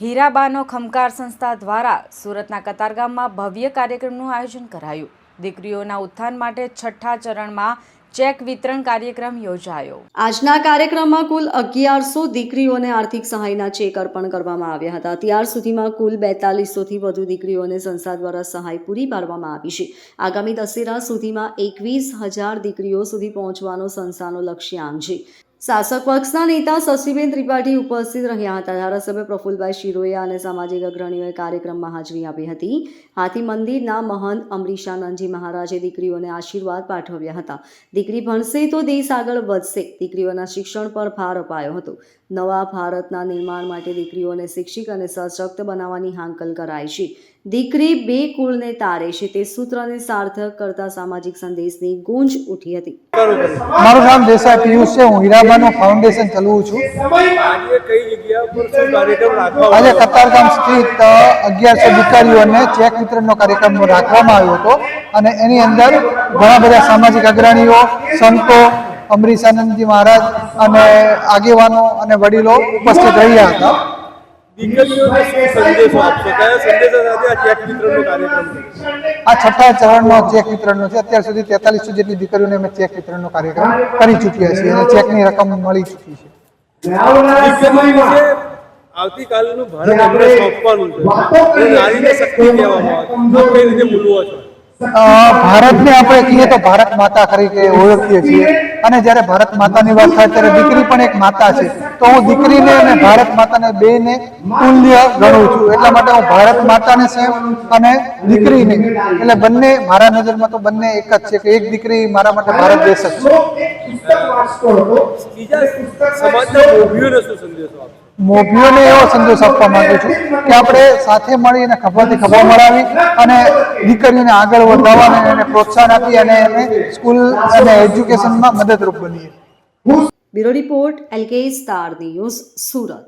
હીરાબાનો ખમકાર સંસ્થા દ્વારા સુરતના કતારગામમાં ભવ્ય કાર્યક્રમનું આયોજન કરાયું. દીકરીઓના ઉત્થાન માટે છઠ્ઠા ચરણમાં ચેક વિતરણ કાર્યક્રમ યોજાયો. આજના કાર્યક્રમમાં કુલ અગિયારસો દીકરીઓને આર્થિક સહાયના ચેક અર્પણ કરવામાં આવ્યા હતા. ત્યાર સુધીમાં કુલ બેતાલીસોથી વધુ દીકરીઓને સંસ્થા દ્વારા સહાય પૂરી પાડવામાં આવી છે. આગામી દશેરા સુધીમાં એકવીસ હજાર દીકરીઓ સુધી પહોંચવાનો સંસ્થાનો લક્ષ્યાંક છે. શાસક પક્ષના નેતા શશીબેન ત્રિપાઠી ઉપસ્થિત રહ્યા હતા. ધારાસભ્ય પ્રફુલભાઈ શિરોયા અને સામાજિક અગ્રણીઓએ કાર્યક્રમમાં હાજરી આપી હતી. હાથી મંદિરના મહંત અમરીશાનંદજી મહારાજે દીકરીઓને આશીર્વાદ પાઠવ્યા હતા. દીકરી ભણશે તો દેશ આગળ વધશે. દીકરીઓના શિક્ષણ પર ભાર અપાયો હતો. નવા ભારતના નિર્માણ માટે દીકરીઓને શિક્ષિત અને સશક્ત બનાવવાની હાંકલ કરાય છે. દીકરી બે કુળને તારે છે. તે સૂત્રને સાર્થક કરતા સામાજિક સંદેશની ગૂંજ ઉઠી હતી. મારું નામ દેસાઈ પિયુષ છે. હું હીરાબાનું ફાઉન્ડેશન ચલાવું છું. આજે કતારગામ સ્થિત અગિયારસો દીકરીઓને ચેક વિતરણનો કાર્યક્રમ રાખવામાં આવ્યો હતો. અને એની અંદર ઘણા બધા સામાજિક અગ્રણીઓ સંતો અમરીશાનંદજી મહારાજ અને આગેવાનો અને વડીલો ઉપસ્થિત રહ્યા હતા. દીકરીઓને શું ચેક વિતરણનો કાર્યક્રમ છે. અત્યાર સુધી તેતાલીસો જેટલી દીકરીઓને અમે ચેક વિતરણનો કાર્યક્રમ કરી ચૂક્યા છીએ ચેકની રકમ મળી ચૂકી છે. આવતીકાલનું ભારત આપણે સોંપવાનું છે. નારીને શક્તિ કહેવામાં આવે છે. કઈ રીતે બોલવો છો? ભારતને આપણે કહીએ તો ભારત માતા તરીકે ઓળખીએ છીએ. અને જ્યારે ભારત માતાની વાત થાય ત્યારે દીકરી પણ એક માતા છે. તો હું દીકરીને અને ભારત માતાને બેને તુલ્ય ગણું છું. એટલા માટે હું ભારત માતાને સેમ અને દીકરીને. એટલે બંને મારા નજરમાં તો બંને એક જ છે કે એક દીકરી મારા માટે ભારત દેશ જ છે. બીજા સમાજના મોભીઓને એવો સંદેશ આપવા માંગુ છું કે આપણે સાથે મળીને ખભાથી ખભા મળાવી અને દીકરીઓને આગળ વધારવાને એને પ્રોત્સાહન આપી અને એને સ્કૂલ અને એજ્યુકેશનમાં મદદરૂપ બનીએ. Bureau report LK star news, Surat.